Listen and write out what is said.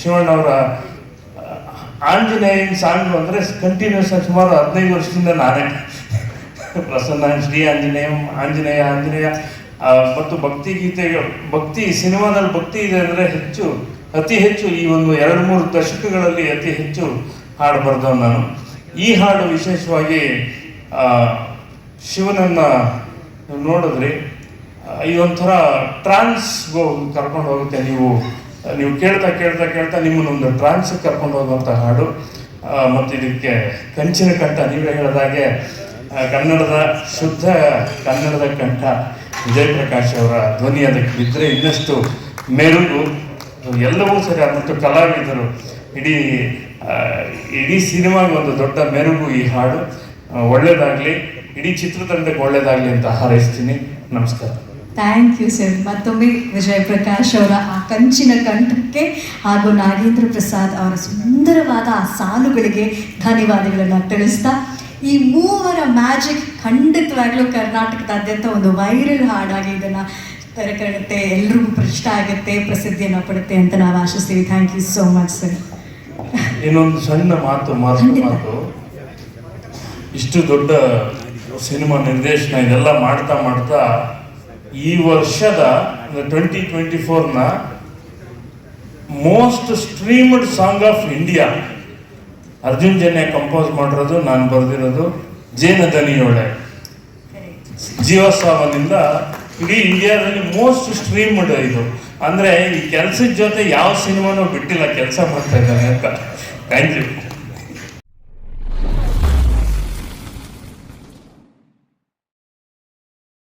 Shivannavar ಆಂಜನೇಯನ್ song ಅಂದರೆ continuous ಸುಮಾರು ಹದಿನೈದು ವರ್ಷದಿಂದ ನಾನೇ. ಪ್ರಸನ್ನ, ಶ್ರೀ ಆಂಜನೇಯ ಆಂಜನೇಯ ಆಂಜನೇಯ. ಮತ್ತು ಭಕ್ತಿ ಭಕ್ತಿ, ಸಿನಿಮಾದಲ್ಲಿ ಭಕ್ತಿ ಇದೆ ಅಂದರೆ ಹೆಚ್ಚು, ಅತಿ ಹೆಚ್ಚು ಈ ಒಂದು ಎರಡು ಮೂರು ದಶಕಗಳಲ್ಲಿ ಅತಿ ಹೆಚ್ಚು ಹಾಡು ಬರೆದವ್ ನಾನು. ಈ ಹಾಡು ವಿಶೇಷವಾಗಿ ಶಿವನನ್ನ ನೋಡಿದ್ರಿ ಇದೊಂಥರ ಟ್ರಾನ್ಸ್ಗೋ ಕರ್ಕೊಂಡು ಹೋಗುತ್ತೆ ನೀವು. ನೀವು ಕೇಳ್ತಾ ಕೇಳ್ತಾ ಕೇಳ್ತಾ ನಿಮ್ಮನ್ನೊಂದು ಟ್ರಾನ್ಸ್ ಕರ್ಕೊಂಡು ಹೋಗುವಂಥ ಹಾಡು ಮತ್ತು ಇದಕ್ಕೆ ಕಂಚಿನ ಕಂಠ, ನೀವೇ ಹೇಳಿದಾಗೆ ಕನ್ನಡದ ಶುದ್ಧ ಕನ್ನಡದ ಕಂಠ ವಿಜಯ್ ಪ್ರಕಾಶ್ ಅವರ ಧ್ವನಿ ಅದಕ್ಕೆ ಬಿದ್ದರೆ ಇನ್ನಷ್ಟು ಮೆರುಗು. ಎಲ್ಲವೂ ಸರಿ ಮತ್ತು ಕಲಾವಿದರು, ಇಡೀ ಇಡೀ ಸಿನಿಮಾಗೆ ಒಂದು ದೊಡ್ಡ ಮೆರುಗು ಈ ಹಾಡು. ಒಳ್ಳೆಯದಾಗಲಿ ಇಡೀ ಚಿತ್ರತಂಡಕ್ಕೆ ಒಳ್ಳೇದಾಗಲಿ ಅಂತ ಹಾರೈಸ್ತೀನಿ. ನಮಸ್ಕಾರ. ಥ್ಯಾಂಕ್ ಯು ಸರ್ ಮತ್ತೊಮ್ಮೆ ವಿಜಯ್ ಪ್ರಕಾಶ್ ಅವರ ಆ ಕಂಚಿನ ಕಂಠಕ್ಕೆ ಹಾಗೂ ನಾಗೇಂದ್ರ ಪ್ರಸಾದ್ ಅವರ ಸುಂದರವಾದ ಆ ಸಾಲುಗಳಿಗೆ ಧನ್ಯವಾದಗಳನ್ನು ತಿಳಿಸ್ತಾ ಈ ಮೂವರ ಮ್ಯಾಜಿಕ್ ಖಂಡಿತವಾಗ್ಲೂ ಕರ್ನಾಟಕದಾದ್ಯಂತ ಒಂದು ವೈರಲ್ ಹಾಡಾಗಿ ಇದನ್ನು ತೆರಕಡುತ್ತೆ ಎಲ್ರಿಗೂ ಪ್ರಶ್ನೆ ಆಗುತ್ತೆ ಪ್ರಸಿದ್ಧಿಯನ್ನು ಪಡುತ್ತೆ ಅಂತ ನಾವು ಆಶಿಸ್ತೀವಿ. Thank you so much sir ಇನ್ನೊಂದು ಸಣ್ಣ ಮಾತು ಮಾತು ಮಾತು. ಇಷ್ಟು ದೊಡ್ಡ ಸಿನಿಮಾ ನಿರ್ದೇಶನ ಇದೆಲ್ಲ ಮಾಡ್ತಾ ಮಾಡ್ತಾ ಈ ವರ್ಷದ twenty twenty ಫೋರ್ನ most streamed song of India Arjun Janya compose ಮಾಡಿರೋದು, ನಾನು ಬರೆದಿರೋದು ಜೇನ ದನಿಯೋಳೆ. ಜೀವಸಾವನಿಂದ ಇಡೀ ಇಂಡಿಯಾದಲ್ಲಿ ಮೋಸ್ಟ್ ಸ್ಟ್ರೀಮ್ಡ್ ಇದು. ಅಂದ್ರೆ ಈ ಕೆಲಸದ ಜೊತೆ ಯಾವ ಸಿನಿಮಾನೂ ಬಿಟ್ಟಿಲ್ಲ, ಕೆಲಸ ಮಾಡ್ತಾ ಇದ್ದಾನೆ ಅಂತ. Thank you